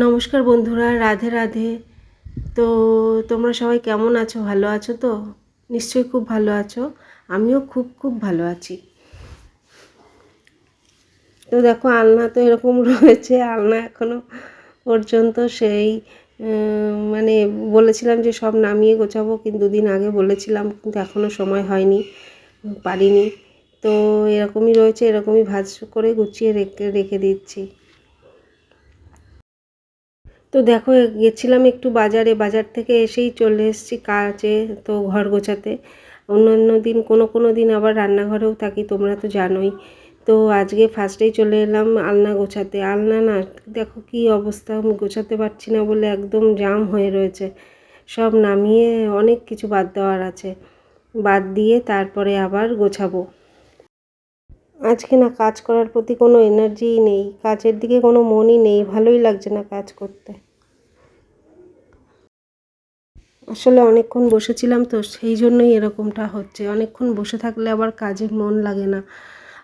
নমস্কার বন্ধুরা, রাধে রাধে। তো তোমরা সবাই কেমন আছো? ভালো আছো তো? নিশ্চয়ই খুব ভালো আছো। আমিও খুব খুব ভালো আছি। তো দেখো, আলনা তো এরকম রয়েছে, আলনা এখনও পর্যন্ত সেই মানে বলেছিলাম যে সব নামিয়ে গোছাবো, কিন্তু দুদিন আগে বলেছিলাম, কিন্তু এখনও সময় হয়নি, পারিনি। তো এরকমই রয়েছে, এরকমই ভাজ করে গুছিয়ে রেখে রেখে দিচ্ছি। তো দেখো, গেছিলাম একটু বাজারে, বাজার থেকে এসেই চলে এসেছি কাজে, তো ঘর গোছাতে। অন্য অন্য দিন, কোনো কোনো দিন আবার রান্নাঘরেও থাকি, তোমরা তো জানোই। তো আজকে ফার্স্টেই চলে এলাম আলনা গোছাতে। আলনা না, দেখো কি অবস্থা গোছাতে পারছি না বলে একদম জাম হয়ে রয়েছে। সব নামিয়ে অনেক কিছু বাদ দেওয়ার আছে। বাদ দিয়ে তারপরে আবার গোছাবো। আজকে না কাজ করার প্রতি কোনো এনার্জিই নেই। কাজের দিকে কোনো মনই নেই। ভালোই লাগছে না কাজ করতে। আসলে অনেকক্ষণ বসেছিলাম তো, সেই জন্যই এরকমটা হচ্ছে। অনেকক্ষণ বসে থাকলে আবার কাজে মন লাগে না।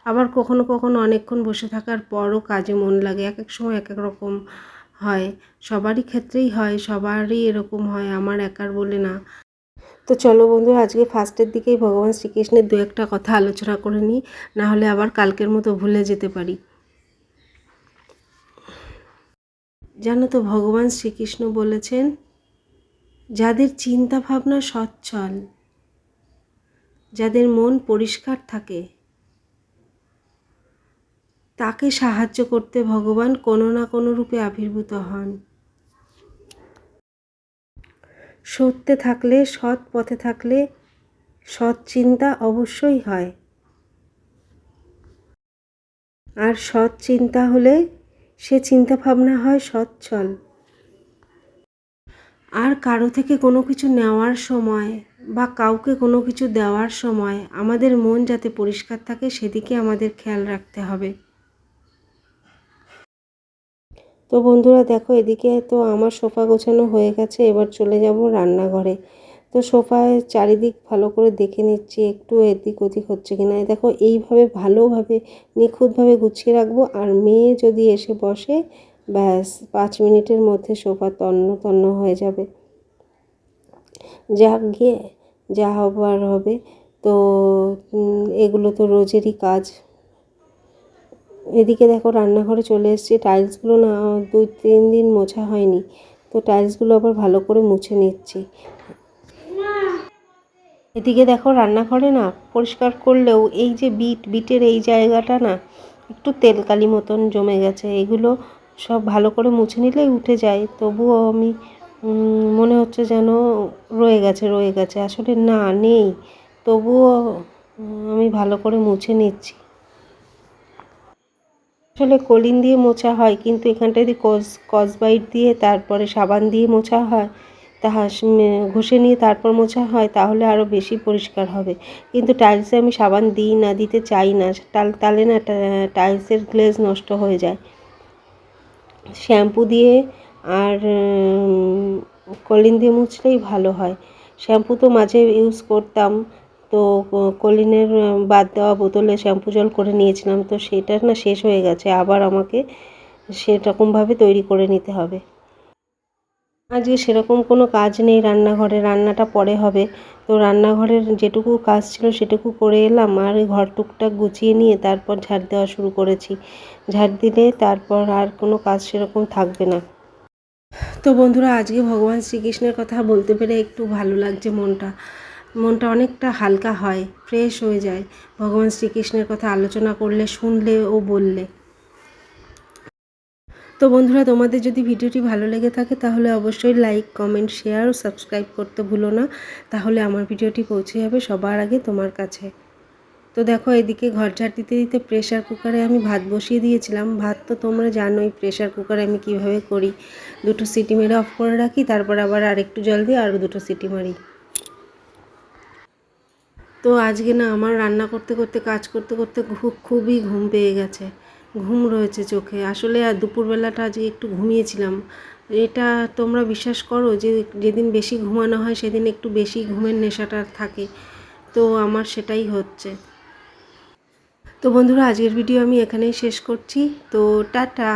আবার কখনো কখনো অনেকক্ষণ বসে থাকার পরও কাজে মন লাগে। এক এক সময় এক এক রকম হয়। সবারই ক্ষেত্রেই হয়, সবারই এরকম হয়। আমার একার বলে না। তো চলো বন্ধু, আজকে ফার্স্টের দিকেই ভগবান শ্রীকৃষ্ণের দু একটা কথা আলোচনা করে নিই, না হলে আবার কালকের মতো ভুলে যেতে পারি। জানো তো, ভগবান শ্রীকৃষ্ণ বলেছেন, যাদের চিন্তা ভাবনা সচ্ছল, যাদের মন পরিষ্কার থাকে, তাকে সাহায্য করতে ভগবান কোনো না কোনো রূপে আবির্ভূত হন। সত্যে থাকলে, সৎ পথে থাকলে সৎ চিন্তা অবশ্যই হয়। আর সৎ চিন্তা হলে সে চিন্তা ভাবনা হয় সচ্ছল। আর কারও থেকে কোনো কিছু নেওয়ার সময় বা কাউকে কোনো কিছু দেওয়ার সময় আমাদের মন যাতে পরিষ্কার থাকে, সেদিকে আমাদের খেয়াল রাখতে হবে। তো বন্ধুরা দেখো, এদিকে তো আমার সোফা গোছানো হয়ে গেছে, এবার চলে যাব রান্নাঘরে। তো সোফায় চারিদিক ভালো করে দেখে নিচ্ছি, একটু এদিক ওদিক হচ্ছে কি না দেখো, এইভাবে ভালোভাবে, নিখুঁতভাবে গুছিয়ে রাখব, আর মেয়ে যদি এসে বসে, ব্যাস, পাঁচ মিনিটের মধ্যে সোফা তন্ন তন্ন হয়ে যাবে। যাক গিয়ে, যা হবার হবে। তো এগুলো তো রোজেরই কাজ। এদিকে দেখো রান্নাঘরে চলে এসেছি। টাইলসগুলো না দুই তিন দিন মোছা হয়নি। তো টাইলসগুলো আবার ভালো করে মুছে নিচ্ছি। এদিকে দেখো রান্নাঘরে না পরিষ্কার করলেও এই যে বিট, বিটের এই জায়গাটা না একটু তেলকালি মতন জমে গেছে। এগুলো সব ভালো করে মুছে নিলেই উঠে যায়। তবুও আমি মনে হচ্ছে যেন রয়ে গেছে রয়ে গেছে। আসলে না, নেই। তবুও আমি ভালো করে মুছে নিচ্ছি। আসলে কলিন দিয়ে মোছা হয়, কিন্তু এখানটা যদি কস কসবাইট দিয়ে তারপরে সাবান দিয়ে মোছা হয় তাহা ঘষে নিয়ে তারপর মোছা হয়, তাহলে আরও বেশি পরিষ্কার হবে। কিন্তু টাইলসে আমি সাবান দিই না, দিতে চাই না টাল তাহলে না টাইলসের গ্লেজ নষ্ট হয়ে যায়। শ্যাম্পু দিয়ে আর কলিন দিয়ে মুছলেই ভালো হয়। শ্যাম্পু তো মাঝে ইউজ করতাম তো কলিনের বাদ দেওয়া বোতলে শ্যাম্পু জল করে নিয়েছিলাম, তো সেটা না শেষ হয়ে গেছে। আবার আমাকে সেরকমভাবে তৈরি করে নিতে হবে। আজকে সেরকম কোনো কাজ নেই রান্নাঘরে, রান্নাটা পরে হবে। তো রান্নাঘরের যেটুকু কাজ ছিল সেটুকু করে এলাম আর ঘর টুকটাক গুছিয়ে নিয়ে তারপর ঝাড় দেওয়া শুরু করেছি। ঝাড় দিলে তারপর আর কোনো কাজ সেরকম থাকবে না। তো বন্ধুরা, আজকে ভগবান শ্রীকৃষ্ণের কথা বলতে পেরে একটু ভালো লাগছে মনটা। মনটা অনেকটা হালকা হয় ফ্রেশ হয়ে যায়। ভগবান শ্রীকৃষ্ণের কথা আলোচনা করলে, শুনলে ও বললে। তো বন্ধুরা, তোমাদের যদি ভিডিওটি ভালো লেগে থাকে, তাহলে অবশ্যই লাইক কমেন্ট শেয়ার ও সাবস্ক্রাইব করতে ভুলো না। তাহলে আমার ভিডিওটি পৌঁছে যাবে সবার আগে তোমার কাছে। তো দেখো, এদিকে ঘর ঝাড় দিতে দিতে প্রেশার কুকারে আমি ভাত বসিয়ে দিয়েছিলাম। ভাত তো তোমরা জানোই প্রেশার কুকারে আমি কীভাবে করি। দুটো সিটি মেরে অফ করে রাখি, তারপর আবার আরেকটু জল দিয়ে আরও দুটো সিটি মারি। তো আজকে না আমার রান্না করতে করতে, কাজ করতে করতে খুব, খুবই ঘুম পেয়ে গেছে। ঘুম রয়েছে চোখে। আসলে আর দুপুরবেলাটা আজকে একটু ঘুমিয়েছিলাম, এটা তোমরা বিশ্বাস করো যে যেদিন বেশি ঘুমানো হয়, সেদিন একটু বেশি ঘুমের নেশাটা থাকে। তো আমার সেটাই হচ্ছে। তো বন্ধুরা, আজকের ভিডিও আমি এখানেই শেষ করছি। তো টাটা!